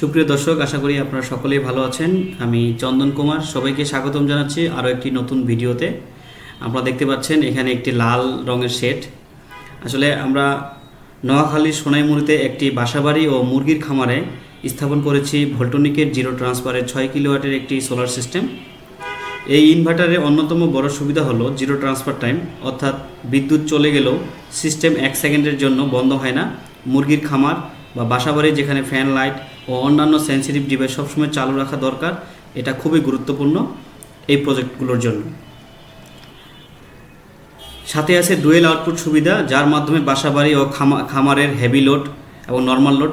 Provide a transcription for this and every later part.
সুপ্রিয় দর্শক, আশা করি আপনারা সকলেই ভালো আছেন। আমি চন্দন কুমার, সবাইকে স্বাগতম জানাচ্ছি আরও একটি নতুন ভিডিওতে। আপনারা দেখতে পাচ্ছেন, এখানে একটি লাল রঙের শেড। আসলে আমরা নোয়াখালীর সোনাইমুড়িতে একটি বাসাবাড়ি ও মুরগির খামারে স্থাপন করেছি ভোল্টনিকের জিরো ট্রান্সফারের ছয় কিলোওয়াটের একটি সোলার সিস্টেম। এই ইনভার্টারের অন্যতম বড় সুবিধা হলো জিরো ট্রান্সফার টাইম, অর্থাৎ বিদ্যুৎ চলে গেলেও সিস্টেম এক সেকেন্ডের জন্য বন্ধ হয় না। মুরগির খামার বা বাসাবাড়ি যেখানে ফ্যান লাইট ও অন্যান্য সেন্সিটিভ ডিভাইস সবসময় চালু রাখা দরকার, এটা খুবই গুরুত্বপূর্ণ এই প্রজেক্টগুলোর জন্য। সাথে আছে ডুয়েল আউটপুট সুবিধা, যার মাধ্যমে বাসাবাড়ি ও খামা- খামারের হেভি লোড এবং নর্মাল লোড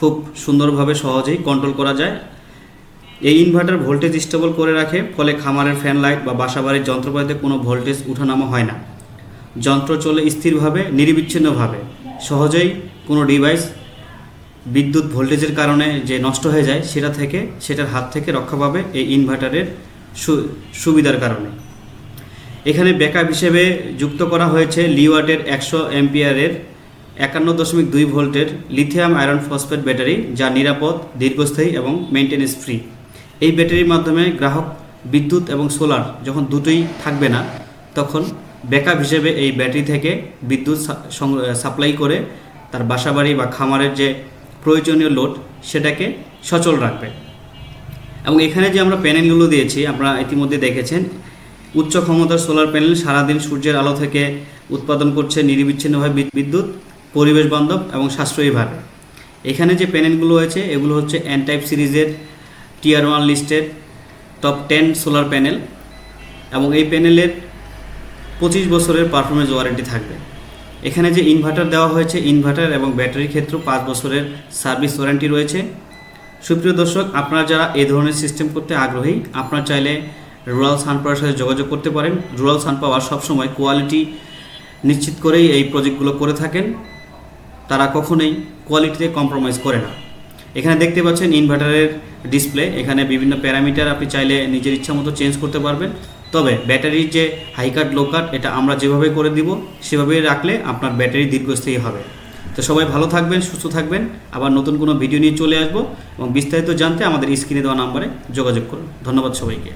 খুব সুন্দরভাবে সহজেই কন্ট্রোল করা যায়। এই ইনভার্টার ভোল্টেজ স্টেবল করে রাখে, ফলে খামারের ফ্যান লাইট বা বাসাবাড়ির যন্ত্রপাতিতে কোনো ভোল্টেজ উঠানামা হয় না। যন্ত্র চলে স্থিরভাবে, নিরবিচ্ছিন্নভাবে, সহজেই কোনো ডিভাইস বিদ্যুৎ ভোল্টেজের কারণে যে নষ্ট হয়ে যায়, সেটা থেকে, সেটার হাত থেকে রক্ষা পাবে এই ইনভার্টারের সুবিধার কারণে। এখানে ব্যাকআপ হিসেবে যুক্ত করা হয়েছে লিওয়াটের একশো এম্পিয়ারের একান্ন দশমিক দুই ভোল্টের লিথিয়াম আয়রন ফসফেট ব্যাটারি যা নিরাপদ, দীর্ঘস্থায়ী এবং মেনটেন্যান্স ফ্রি এই ব্যাটারির মাধ্যমে গ্রাহক বিদ্যুৎ এবং সোলার যখন দুটোই থাকবে না, তখন ব্যাকআপ হিসেবে এই ব্যাটারি থেকে বিদ্যুৎ সাপ্লাই করে তার বাসাবাড়ি বা খামারের যে প্রয়োজনীয় লোড সেটাকে সচল রাখবে। এবং এখানে যে আমরা প্যানেলগুলো দিয়েছি আপনারা ইতিমধ্যে দেখেছেন, উচ্চ ক্ষমতার সোলার প্যানেল সারাদিন সূর্যের আলো থেকে উৎপাদন করছে নিরবিচ্ছিন্নভাবে বিদ্যুৎ, পরিবেশ বান্ধব এবং সাশ্রয়ীভাবে। এখানে যে প্যানেলগুলো হয়েছে এগুলো হচ্ছে এন টাইপ সিরিজের টিয়ার ওয়ান লিস্টের টপ টেন সোলার প্যানেল এবং এই প্যানেলের পঁচিশ বছরের পারফরমেন্স ওয়ারেন্টি থাকবে। এখানে যে ইনভার্টার দেওয়া হয়েছে ইনভার্টার এবং ব্যাটারির ক্ষেত্রে পাঁচ বছরের সার্ভিস ওয়ারেন্টি রয়েছে। সুপ্রিয় দর্শক, আপনারা যারা এ ধরনের সিস্টেম করতে আগ্রহী, আপনারা চাইলে রুরাল সানপাওয়ারের সাথে যোগাযোগ করতে পারেন। রুরাল সানপাওয়ার সবসময় কোয়ালিটি নিশ্চিত করেই এই প্রজেক্টগুলো করে থাকেন। তারা কখনোই কোয়ালিটিতে কম্প্রোমাইজ করে না। এখানে দেখতে পাচ্ছেন ইনভার্টারের ডিসপ্লে এখানে বিভিন্ন প্যারামিটার আপনি চাইলে নিজের ইচ্ছা মতো চেঞ্জ করতে পারবেন। তবে ব্যাটারির যে হাই কাট লো কাট এটা আমরা যেভাবে করে দিব, সেভাবে রাখলে আপনার ব্যাটারি দীর্ঘস্থায়ী হবে। তো সবাই ভালো থাকবেন, সুস্থ থাকবেন। আবার নতুন কোনো ভিডিও নিয়ে চলে আসব এবং বিস্তারিত জানতে আমাদের স্ক্রিনে দেওয়া নাম্বারে যোগাযোগ করুন। ধন্যবাদ সবাইকে।